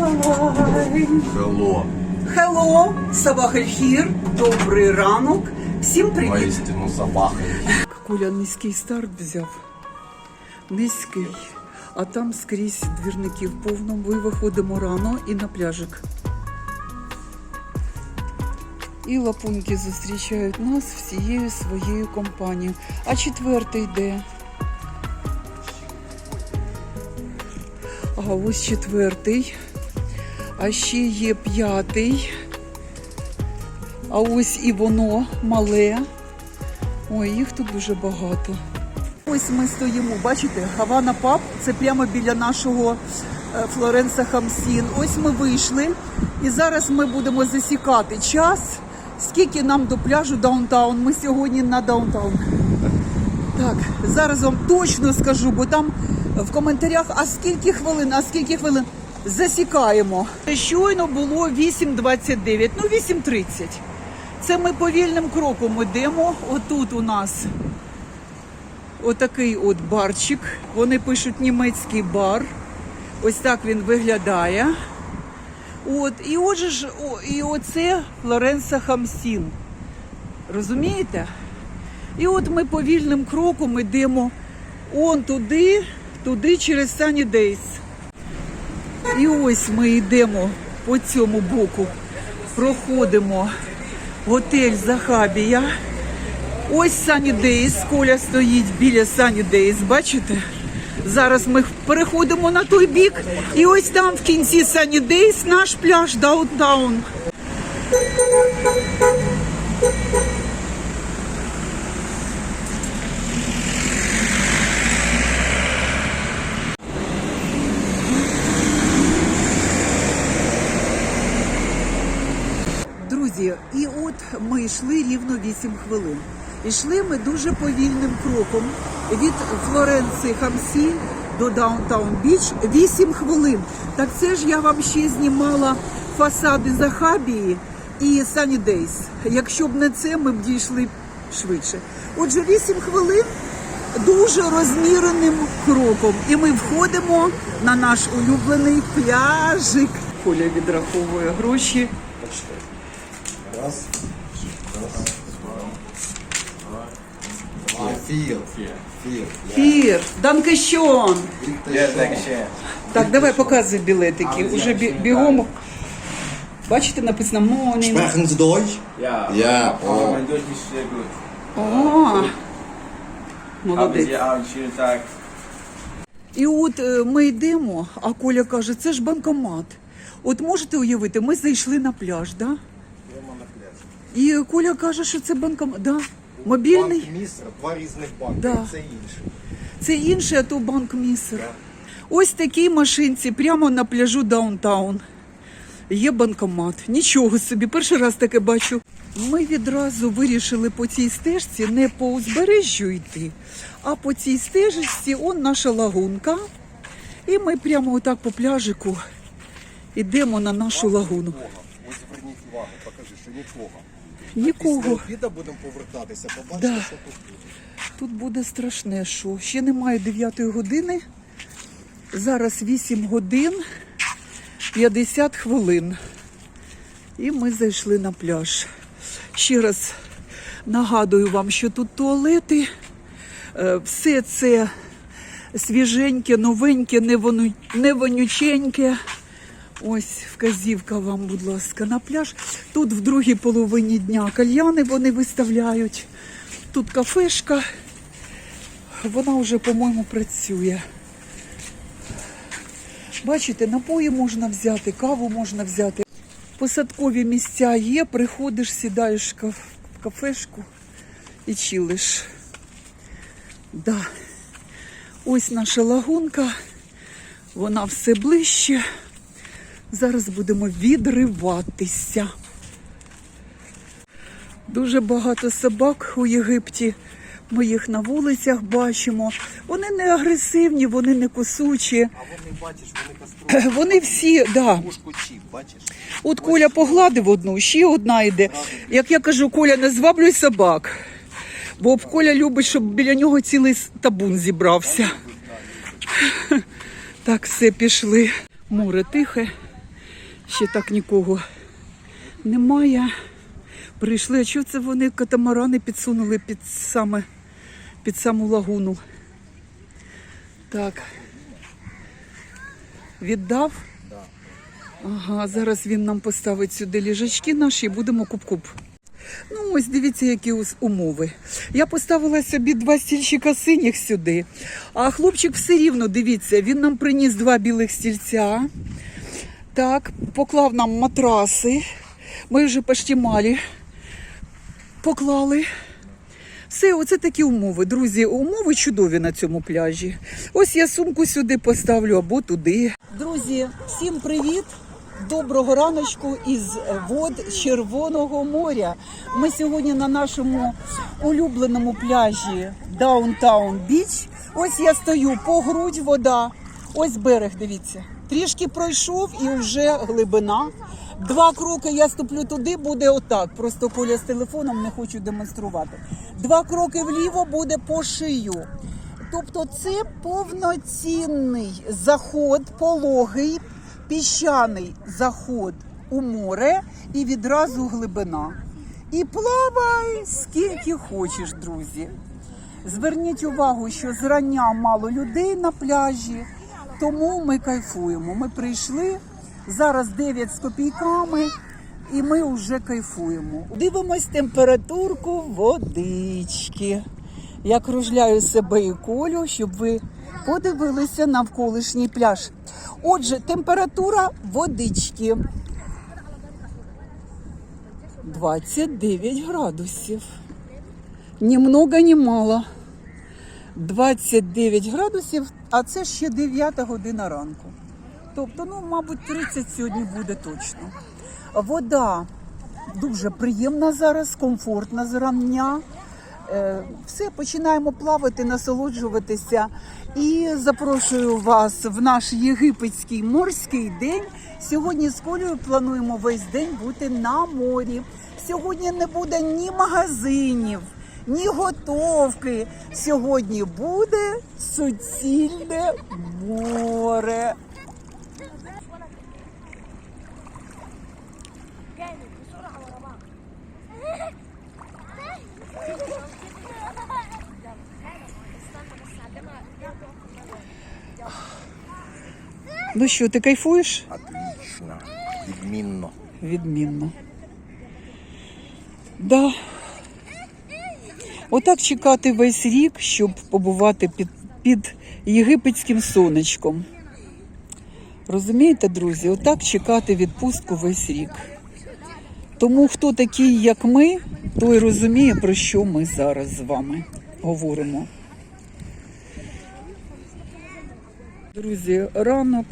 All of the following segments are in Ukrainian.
Хай. Хелло. Hello, Сабахельхір, добрий ранок. Всім привіт. Воістину. Коля низький старт взяв. Низький. А там скрізь двірників повно. Ми виходимо рано і на пляжик. І лапуньки зустрічають нас всією своєю компанією. А четвертий де? А ось четвертий. А ще є п'ятий. А ось і воно мале. Ой, їх тут дуже багато. Ось ми стоїмо, бачите, Гавана Паб, це прямо біля нашого е, Флоренса Хамсін. Ось ми вийшли і зараз ми будемо засікати час, скільки нам до пляжу даунтаун. Ми сьогодні на даунтаун. Так, зараз вам точно скажу, бо там в коментарях, а скільки хвилин, а скільки хвилин засікаємо. Щойно було 8.29, ну 8.30. Це ми повільним кроком йдемо. Отут у нас отакий от барчик. Вони пишуть німецький бар. Ось так він виглядає. От, і отже ж, і оце Флоренса Хамсін. Розумієте? І от ми повільним кроком йдемо он туди, туди через Days. І ось ми йдемо по цьому боку, проходимо готель Захабія. Ось Sunny Days, Коля стоїть біля Sunny Days, бачите? Зараз ми переходимо на той бік. І ось там в кінці Sunny Days наш пляж Даунтаун. Друзі, і от ми йшли рівно 8 хвилин. Ішли ми дуже повільним кроком від Флоренції Хамсі до Даунтаун Біч 8 хвилин. Так це ж я вам ще знімала фасади Захабії і Sunny Days. Якщо б не це, ми б дійшли швидше. Отже, 8 хвилин дуже розміреним кроком. І ми входимо на наш улюблений пляжик. Коля відраховує гроші. Раз. Фір. Фір. Фір, данкещон. Так, давай показуй білетики. Уже бі- бігом. Бачите, написано morning. Sprechen Sie Deutsch? Ja. Ja, Oh, mein Deutsch ist sehr gut. О, Haben молодець. Sie auch einen schönen Tag. І от е, ми йдемо, а Коля каже, це ж банкомат. От можете уявити, ми зайшли на пляж, да? І Коля каже, що це банкомат. Да. Мобільний. Банк Міср, два різних банки. Да. Це інше. Це інше, а то банк місер. Ось такій машинці прямо на пляжу Даунтаун. Є банкомат. Нічого собі, перший раз таке бачу. Ми відразу вирішили по цій стежці не по узбережжю йти, а по цій стежці он наша лагунка. І ми прямо отак по пляжику йдемо на нашу лагуну. Ось зверніть увагу, покажи, що нікого. Нікого. Після будемо повертатися, побачите, Да. що тут буде. Тут буде страшне шоу. Ще немає 9 години. Зараз 8 годин 50 хвилин. І ми зайшли на пляж. Ще раз нагадую вам, що тут туалети. Е, Все це свіженьке, новеньке, не вону- не вонюченьке. Ось вказівка вам, будь ласка, на пляж. Тут в другій половині дня кальяни вони виставляють. Тут кафешка. Вона вже, по-моєму, працює. Бачите, напої можна взяти, каву можна взяти. Посадкові місця є, приходиш, сідаєш в кафешку і чилиш. Да. Ось наша лагунка, вона все ближче. Зараз будемо відриватися. Дуже багато собак у Єгипті. Ми їх на вулицях бачимо. Вони не агресивні, вони не кусучі. А вони, бачиш, вони каструють. Вони всі, да. Чіп, бачиш? От Коля погладив одну, ще одна йде. Як я кажу, Коля, не зваблюй собак. Бо Коля любить, щоб біля нього цілий табун зібрався. Так, все, пішли. Море тихе. Ще так нікого немає. Прийшли. А чого це вони катамарани підсунули під саме під саму лагуну? Так. Віддав? Ага, зараз він нам поставить сюди ліжачки наші і будемо куп-куп. Ну, ось дивіться, які умови. Я поставила собі два стільчика синіх сюди, а хлопчик все рівно, дивіться, він нам приніс два білих стільця. Так, поклав нам матраси. Ми вже поштімалі поклали. Все, оце такі умови. Друзі, умови чудові на цьому пляжі. Ось я сумку сюди поставлю або туди. Друзі, всім привіт! Доброго раночку із вод Червоного моря. Ми сьогодні на нашому улюбленому пляжі Даунтаун Біч. Ось я стою по грудь вода. Ось берег, дивіться. Трішки пройшов і вже глибина. Два кроки я ступлю туди, буде отак. Просто коля з телефоном не хочу демонструвати. Два кроки вліво буде по шию. Тобто це повноцінний заход, пологий, піщаний заход у море і відразу глибина. І плавай скільки хочеш, друзі. Зверніть увагу, що зрання мало людей на пляжі, тому ми кайфуємо. Ми прийшли зараз 9 з копійками, і ми вже кайфуємо. Дивимось температурку водички. Я кружляю себе і колю, щоб ви подивилися навколишній пляж. Отже, температура водички 29 градусів. Ні много, ні мало. 29 градусів, а це ще 9 година ранку. Тобто, ну, мабуть, 30 сьогодні буде точно. Вода дуже приємна зараз, комфортна зрання. Е, Все, починаємо плавати, насолоджуватися. І запрошую вас в наш єгипетський морський день. Сьогодні з Колею плануємо весь день бути на морі. Сьогодні не буде ні магазинів, ні готовки. Сьогодні буде суцільне море. Ну що, ти кайфуєш? Отлично, відмінно. Відмінно. Да. Отак чекати весь рік, щоб побувати під, під єгипетським сонечком. Розумієте, друзі? Отак чекати відпустку весь рік. Тому хто такий, як ми, той розуміє, про що ми зараз з вами говоримо. Друзі, ранок,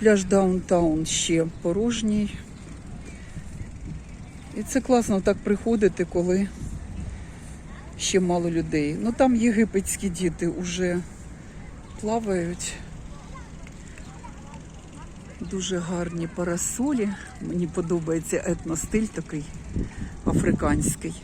пляж Даунтаун ще порожній. І це класно так приходити, коли ще мало людей. Ну там єгипетські діти вже плавають. Дуже гарні парасолі. Мені подобається етностиль такий африканський.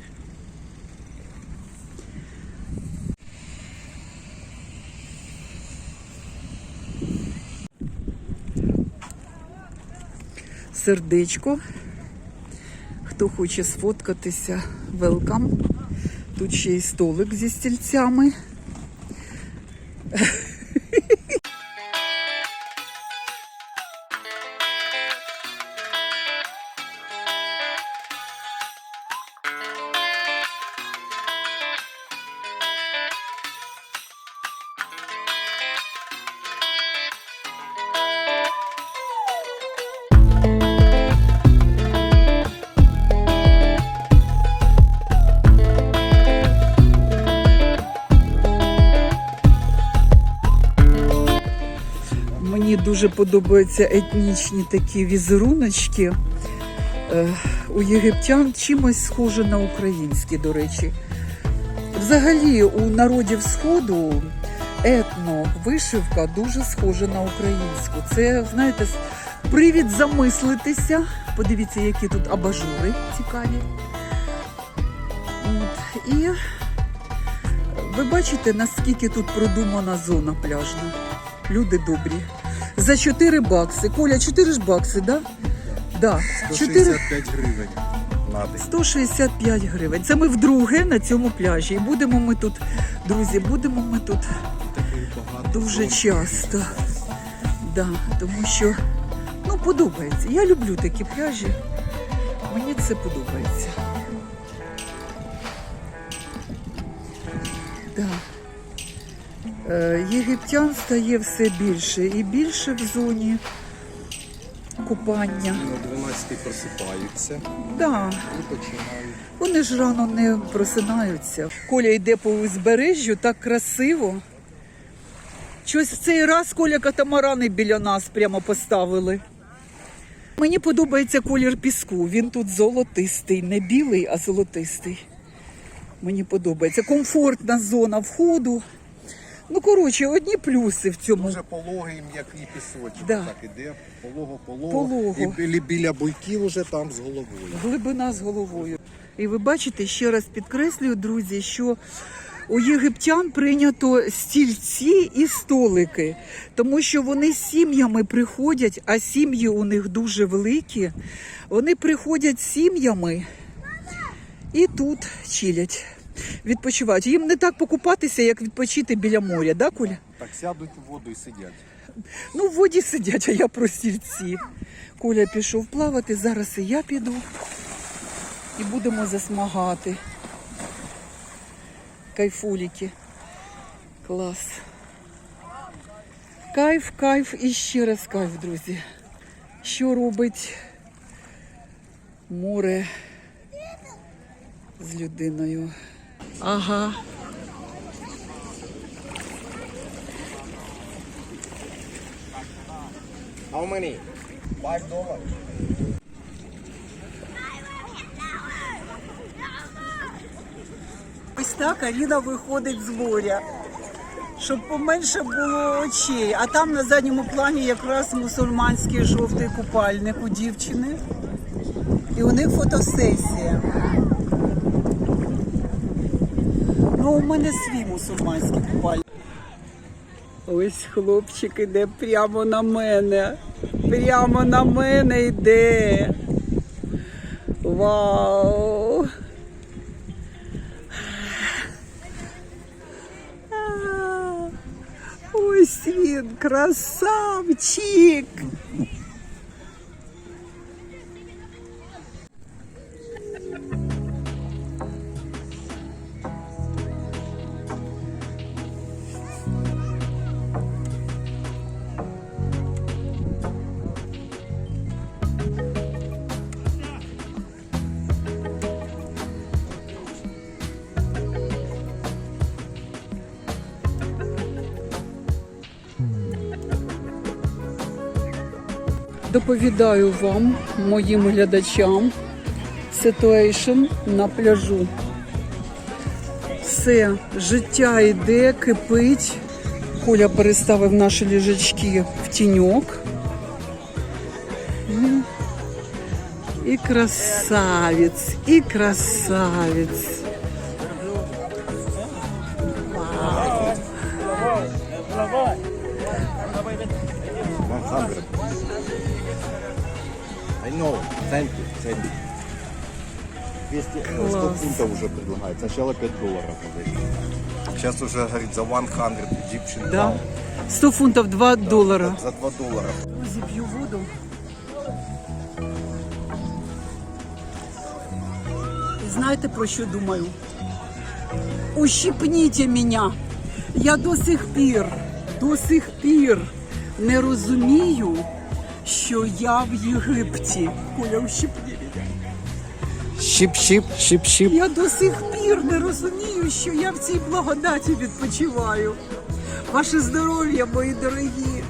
Сердечко. Хто хоче сфоткатися, велкам. Тут ще й столик зі стільцями. Дуже подобаються етнічні такі візеруночки. Е, У єгиптян чимось схоже на українські, до речі. Взагалі, у народів Сходу етно, вишивка дуже схожа на українську. Це, знаєте, привід замислитися. Подивіться, які тут абажури цікаві. От. І ви бачите, наскільки тут продумана зона пляжна. Люди добрі. За 4 бакси. Коля, 4 ж бакси, да? Да. 4... 165 гривень на день. 165 гривень. Це ми вдруге на цьому пляжі. І будемо ми тут, друзі, будемо ми тут дуже часто. Да, тому що ну, подобається. Я люблю такі пляжі. Мені це подобається. Да. Е, єгиптян стає все більше і більше в зоні купання. На 12 просипаються Да. і починають. Вони ж рано не просинаються. Коля йде по узбережжю, так красиво. Щось в цей раз Коля катамарани біля нас прямо поставили. Мені подобається колір піску. Він тут золотистий, не білий, а золотистий. Мені подобається. Комфортна зона входу. Ну, коротше, одні плюси в цьому. Дуже пологий м'який пісочок. Да. Так іде, полого-полого. Полого. І біля, біля буйків уже там з головою. Глибина з головою. І ви бачите, ще раз підкреслюю, друзі, що у єгиптян прийнято стільці і столики, тому що вони з сім'ями приходять, а сім'ї у них дуже великі. Вони приходять з сім'ями і тут чилять, відпочивають. Їм не так покупатися, як відпочити біля моря, да, Коля? Так сядуть у воду і сидять. Ну, в воді сидять, а я про стільці. Коля пішов плавати, зараз і я піду. І будемо засмагати. Кайфуліки. Клас. Кайф, кайф і ще раз кайф, друзі. Що робить море з людиною? Ага. How many? Five dollars. Ось так Аріна виходить з моря, щоб поменше було очей. А там на задньому плані якраз мусульманський жовтий купальник у дівчини. І у них фотосесія. Ну, у мене свій мусульманський купальник. Ось хлопчик іде прямо на мене. Прямо на мене йде. Вау! Ось він, красавчик. Доповідаю вам, моїм глядачам, ситуейшн на пляжу. Все, життя йде, кипить. Коля переставив наші ліжачки в тіньок. І красавець, і красавець. Thank you. 200, э, 100 Класс. фунтов уже предлагают. Сначала 5 долларов. Сейчас уже говорит за 100 Egyptian Да. pound. 100 фунтів 2 долара. За 2 доллара. Друзі, п'ю воду. І знаєте, про що думаю? Ущипніть мене. Я до сих пір, до сих пір не розумію, що я в Єгипті. Коля, ущипні мене. Щип-щип, щип-щип. Я до сих пір не розумію, що я в цій благодаті відпочиваю. Ваше здоров'я, мої дорогі.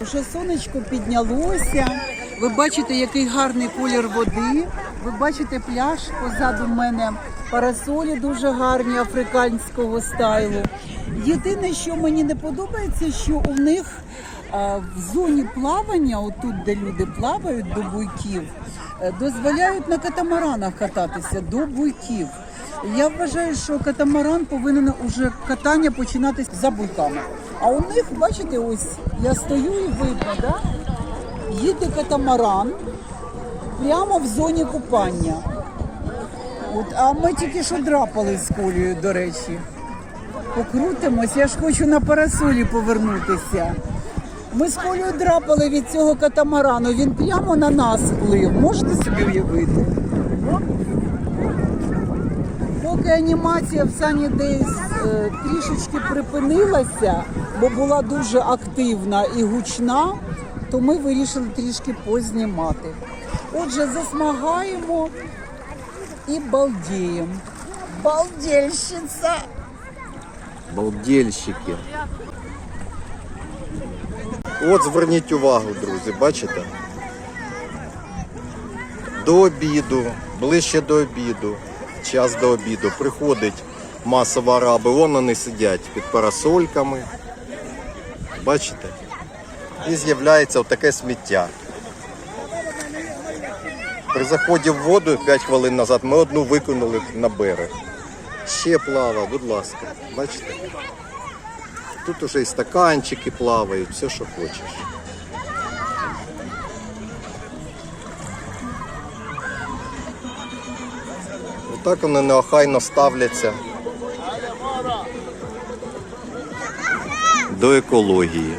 Вже сонечко піднялося. Ви бачите, який гарний колір води. Ви бачите пляж позаду мене. Парасолі дуже гарні африканського стайлу. Єдине, що мені не подобається, що у них в зоні плавання, отут, де люди плавають до буйків, е, дозволяють на катамаранах кататися до буйків. Я вважаю, що катамаран повинен уже катання починатися за буйками. А у них, бачите, ось я стою і видно, да? їде катамаран прямо в зоні купання. От, а ми тільки що драпали з колею, до речі. Покрутимось, я ж хочу на парасолі повернутися. Ми з колею драпали від цього катамарану, він прямо на нас плив. Можете собі уявити? Поки анімація в Sunny Days е, трішечки припинилася, бо була дуже активна і гучна, то ми вирішили трішки познімати. Отже, засмагаємо і балдіємо. Балдільщиця! Балдельщики. От зверніть увагу, друзі, бачите? До обіду, ближче до обіду, час до обіду, приходить масово араби, вон вони сидять під парасольками. Бачите? І з'являється отаке сміття. При заході в воду 5 хвилин назад ми одну викинули на берег. Ще плава, будь ласка. Бачите? Тут уже і стаканчики плавають, все, що хочеш. Отак вони неохайно ставляться до екології.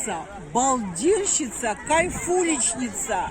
Курортница, балдельщица, кайфуличница.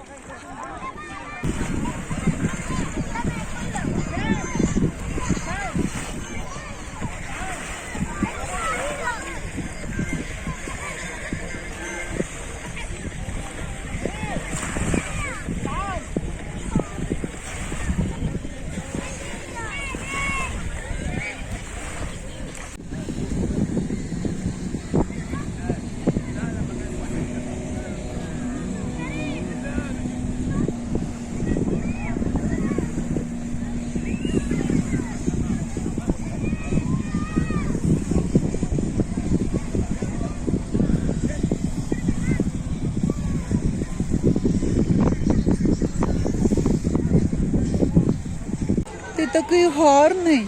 Такий гарний.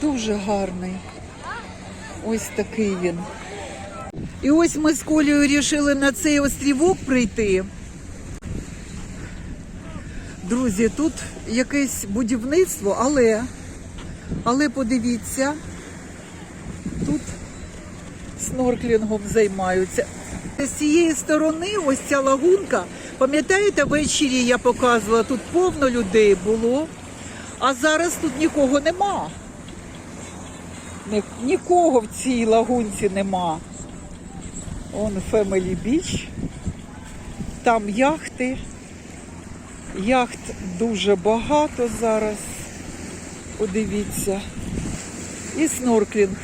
Дуже гарний. Ось такий він. І ось ми з Колею вирішили на цей острівок прийти. Друзі, тут якесь будівництво, але, але подивіться, тут снорклінгом займаються. З цієї сторони, ось ця лагунка, пам'ятаєте, ввечері я показувала, тут повно людей було, а зараз тут нікого нема. Ні- Нікого в цій лагунці нема. Он Family Beach. Там яхти. Яхт дуже багато зараз. Подивіться. І снорклінг.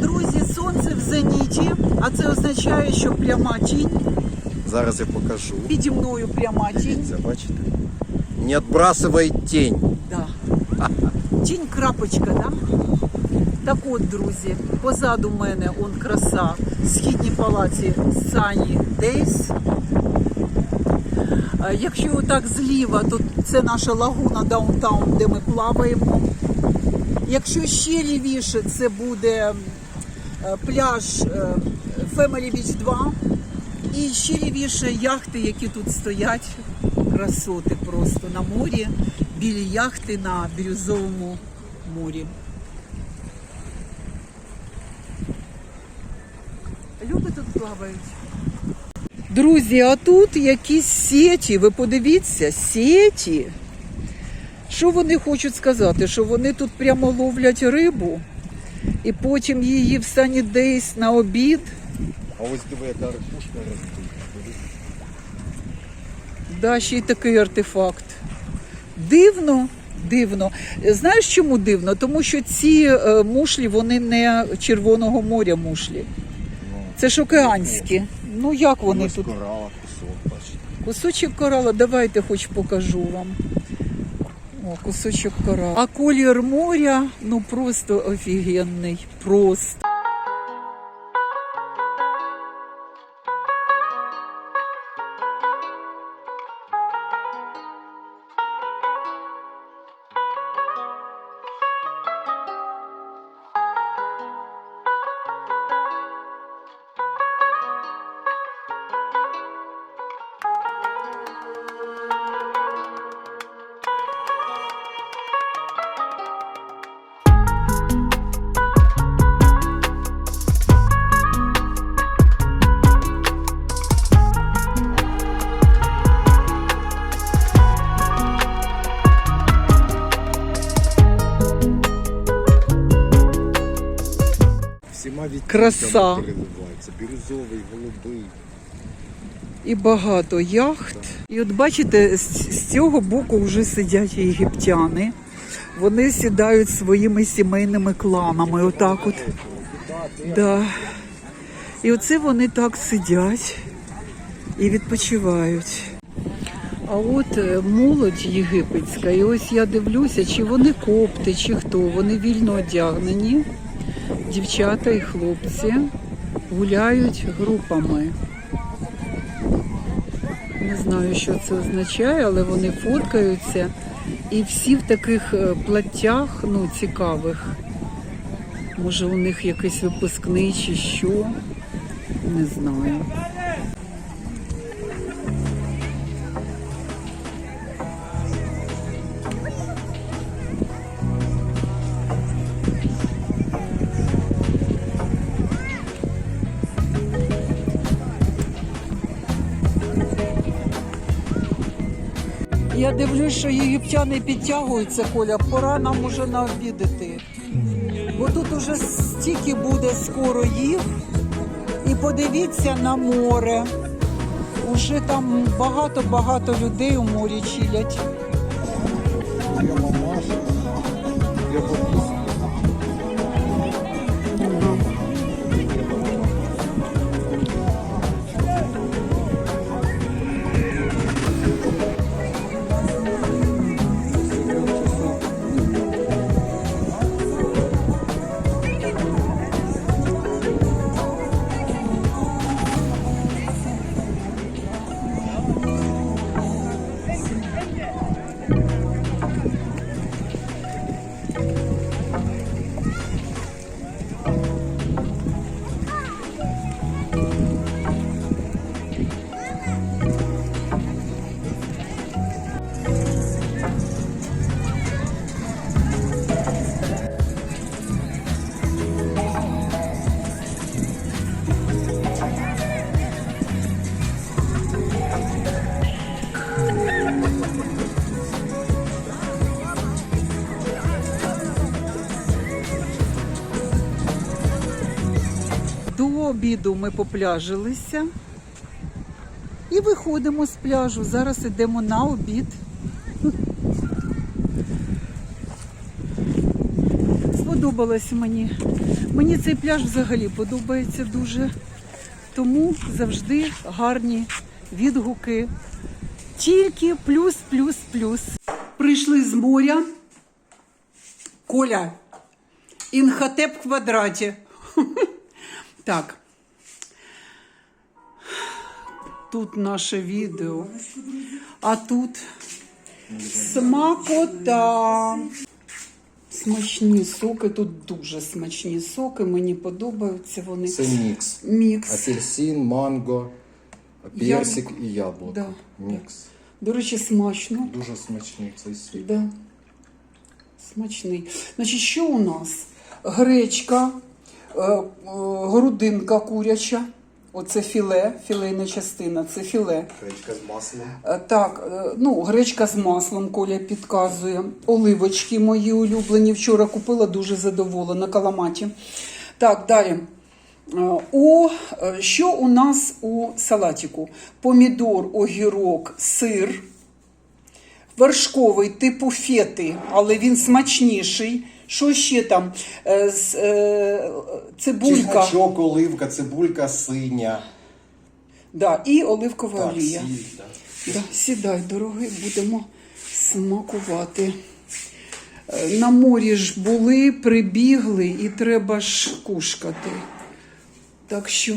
Друзі, сонце в зеніті, а це означає, що пряма тінь. Зараз я покажу. Піді мною пряма тінь. Бачите? Не відбрасывай тінь. Да. Тінь крапочка, да? Так от, друзі, позаду мене он краса. Східній палаці Days. Е, Якщо отак зліва, то це наша лагуна даунтаун, де ми плаваємо. Якщо ще лівіше, це буде е, пляж е, Family Beach 2. І ще лівіше яхти, які тут стоять. Красоти просто на морі, білі яхти на бірюзовому морі. Люди тут плавають. Друзі, а тут якісь сеті, ви подивіться, сеті. Що вони хочуть сказати? Що вони тут прямо ловлять рибу І потім її в Days на обід. А ось диви, яка ракушка росте. Да, ще й такий артефакт. Дивно, дивно. Знаєш, чому дивно? Тому що ці е, мушлі, вони не Червоного моря мушлі. Це ж океанські. Ну як вони Ось тут? корала, кусок, бачите. Кусочок корала, давайте хоч покажу вам. О, кусочок корала. А колір моря, ну просто офігенний. Просто. Відтінками Краса. переливається. Бірюзовий, голубий. І багато яхт. І от бачите, з, з цього боку вже сидять єгиптяни. Вони сідають своїми сімейними кланами. Отак от. Да. І оце вони так сидять і відпочивають. А от е, молодь єгипетська, і ось я дивлюся, чи вони копти, чи хто. Вони вільно одягнені. Дівчата і хлопці гуляють групами. Не знаю, що це означає, але вони фоткаються. І всі в таких е, платтях, ну, цікавих. Може, у них якийсь випускний чи що. Не знаю. Я що єгиптяни підтягуються, Коля, пора нам уже на. Бо тут уже стільки буде скоро їх. І подивіться на море. Уже там багато-багато людей у морі чилять. Обіду ми попляжилися і виходимо з пляжу. Зараз йдемо на обід. Сподобалось мені. Мені цей пляж взагалі подобається дуже. Тому завжди гарні відгуки. Тільки плюс, плюс, плюс. Прийшли з моря. Коля, інхотеп в квадраті. Так. Тут наше відео. А тут смакота. Смачні соки, тут дуже смачні соки, мені подобаються вони. Це мікс. Мікс. Апельсин, манго, персик і яблуко. Да. Мікс. До речі, смачно. Дуже смачний цей світ. Да. Смачний. Значить, що у нас? Гречка, е, е, грудинка куряча. Оце філе, філейна частина, це філе. Гречка з маслом. Е, Так, е, ну, гречка з маслом Коля підказує. Оливочки мої улюблені. Вчора купила дуже задоволена каламаті. Так, далі. Е, е, що у нас у салатику? Помідор, огірок, сир, вершковий типу фети, але він смачніший. Що ще там? Е, з- е, Цибулька. Чесночок, оливка, цибулька синя. Да, і оливкова Так, олія. сіль, так. Да, сідай, дорогий, будемо смакувати. Е, На морі ж були, прибігли і треба ж кушкати. Так що,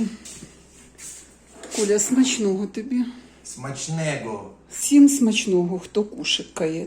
Коля, смачного тобі. Смачного. Всім смачного, хто кушає.